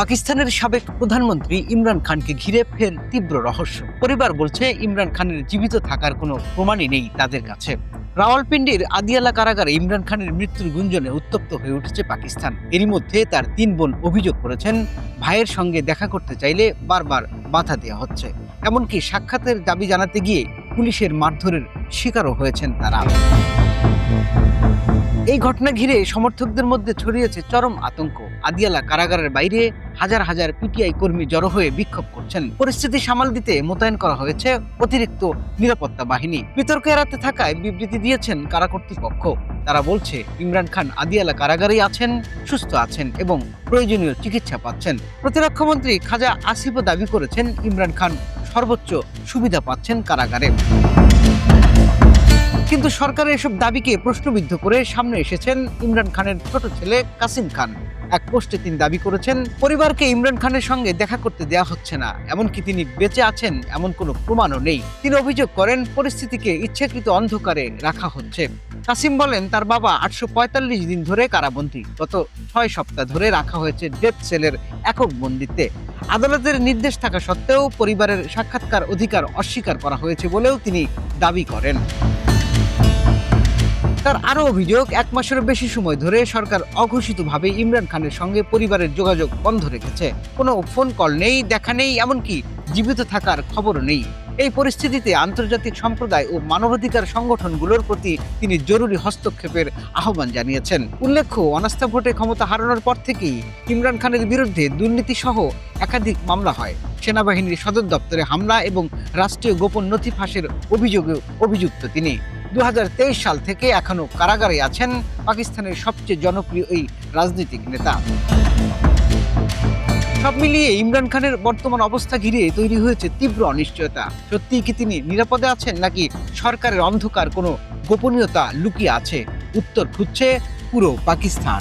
পাকিস্তানের সাবেক প্রধানমন্ত্রী ইমরান খানকে ঘিরে ফের তীব্র রহস্য। পরিবার বলছে, ইমরান খানের জীবিত থাকার কোনো প্রমাণই নেই তাদের কাছে। রাওয়ালপিন্ডির আদিয়ালা কারাগারে ইমরান খানের মৃত্যুর গুঞ্জনে উত্তপ্ত হয়ে উঠেছে পাকিস্তান। এরই মধ্যে তার তিন বোন অভিযোগ করেছেন, ভাইয়ের সঙ্গে দেখা করতে চাইলে বারবার বাধা দেওয়া হচ্ছে। এমনকি সাক্ষাতের দাবি জানাতে গিয়ে পুলিশের মারধরের শিকারও হয়েছেন তারা। এই ঘটনা ঘিরে সমর্থকদের মধ্যে ছড়িয়েছে চরম আতঙ্ক। আদিয়ালা কারাগারের বাইরে হাজার হাজার পিটিআই কর্মী জড়ো হয়ে বিক্ষোভ করছেন। পরিস্থিতি সামাল দিতে মোতায়েন করা হয়েছে অতিরিক্ত নিরাপত্তা বাহিনী। বিতর্ক এড়াতে থাকায় বিবৃতি দিয়েছেন কারা কর্তৃপক্ষ। তারা বলছে, ইমরান খান আদিয়ালা কারাগারেই আছেন, সুস্থ আছেন এবং প্রয়োজনীয় চিকিৎসা পাচ্ছেন। প্রতিরক্ষা মন্ত্রী খাজা আসিফও দাবি করেছেন, ইমরান খান সর্বোচ্চ সুবিধা পাচ্ছেন কারাগারে। কিন্তু সরকারের এসব দাবিকে প্রশ্নবিদ্ধ করে সামনে এসেছেন ইমরান খানের ছোট ছেলে কাসিম খান। এক পোস্টে তিনি দাবি করেছেন, পরিবারকে ইমরান খানের সঙ্গে দেখা করতে দেয়া হচ্ছে না। এমনকি তিনি বেঁচে আছেন, এমন কোনো প্রমাণও নেই। তিনি অভিযোগ করেন, পরিস্থিতিকে ইচ্ছাকৃত অন্ধকারে রাখা হচ্ছে। কাসিম বলেন, তার বাবা আটশো পঁয়তাল্লিশ দিন ধরে কারাবন্দী। গত ছয় সপ্তাহ ধরে রাখা হয়েছে ডেথ সেলের একক বন্দিত্বে আদালতের নির্দেশ থাকা সত্ত্বেও পরিবারের সাক্ষাৎকার অধিকার অস্বীকার করা হয়েছে বলেও তিনি দাবি করেন। তার আরও অভিযোগ, এক মাসেরও বেশি সময় ধরে সরকার অঘোষিতভাবে ইমরান খানের সঙ্গে পরিবারের যোগাযোগ বন্ধ রেখেছে। কোনো ফোন কল নেই, দেখা নেই, এমনকি জীবিত থাকার খবরও নেই। এই পরিস্থিতিতে আন্তর্জাতিক সম্প্রদায় ও মানবাধিকার সংগঠনগুলোর প্রতি তিনি জরুরি হস্তক্ষেপের আহ্বান জানিয়েছেন। উল্লেখ্য, অনাস্থা ভোটে ক্ষমতা হারানোর পর থেকেই ইমরান খানের বিরুদ্ধে দুর্নীতি সহ একাধিক মামলা হয়। সেনাবাহিনীর সদর দপ্তরে হামলা এবং রাষ্ট্রীয় গোপন নথি ফাঁসের অভিযোগে অভিযুক্ত তিনি। দু হাজার তেইশ সাল থেকে এখনও কারাগারে আছেন পাকিস্তানের সবচেয়ে জনপ্রিয় এই রাজনৈতিক নেতা। সব মিলিয়ে ইমরান খানের বর্তমান অবস্থা ঘিরে তৈরি হয়েছে তীব্র অনিশ্চয়তা। সত্যি কি তিনি নিরাপদে আছেন নাকি সরকারের অন্ধকার কোনো গোপনীয়তা লুকিয়ে আছে? উত্তর খুঁজছে পুরো পাকিস্তান।